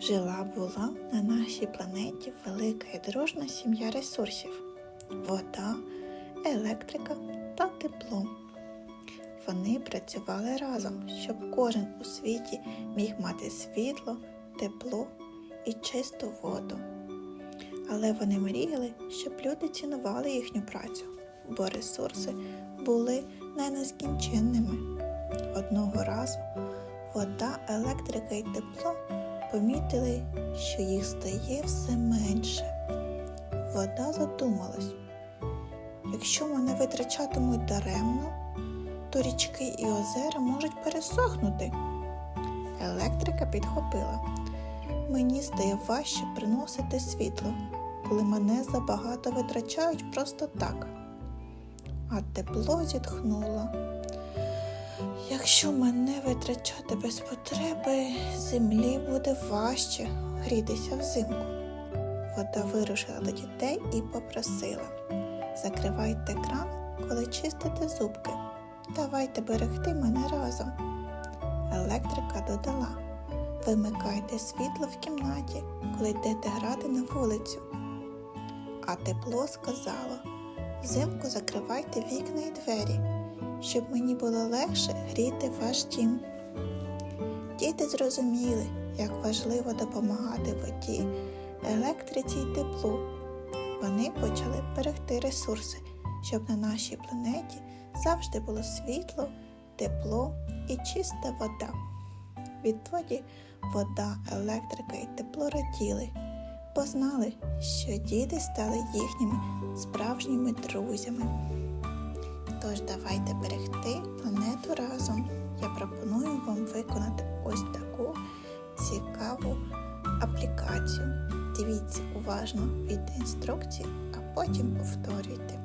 Жила була на нашій планеті велика і дружна сім'я ресурсів: вода, електрика та тепло. Вони працювали разом, щоб кожен у світі міг мати світло, тепло і чисту воду. Але вони мріяли, щоб люди цінували їхню працю, бо ресурси були не нескінченними. Одного разу вода, електрика і тепло помітили, що їх стає все менше. Вода задумалась, якщо мене витрачатимуть даремно, то річки і озера можуть пересохнути. Електрика підхопила. Мені стає важче приносити світло, коли мене забагато витрачають просто так. А тепло зітхнуло. Якщо мене витрачати без потреби, землі буде важче грітися взимку. Вода вирушила до дітей і попросила: закривайте кран, коли чистите зубки. Давайте берегти мене разом. Електрика додала: вимикайте світло в кімнаті, коли йдете грати на вулицю. А тепло сказало: взимку закривайте вікна і двері щоб мені було легше гріти ваш дім. Діти зрозуміли, як важливо допомагати воді, електриці й теплу. Вони почали берегти ресурси, щоб на нашій планеті завжди було світло, тепло і чиста вода. Відтоді вода, електрика і тепло раділи, бо знали, що діти стали їхніми справжніми друзями. Тож давайте берегти планету разом. Я пропоную вам виконати ось таку цікаву аплікацію. Дивіться уважно від інструкції, а потім повторюйте.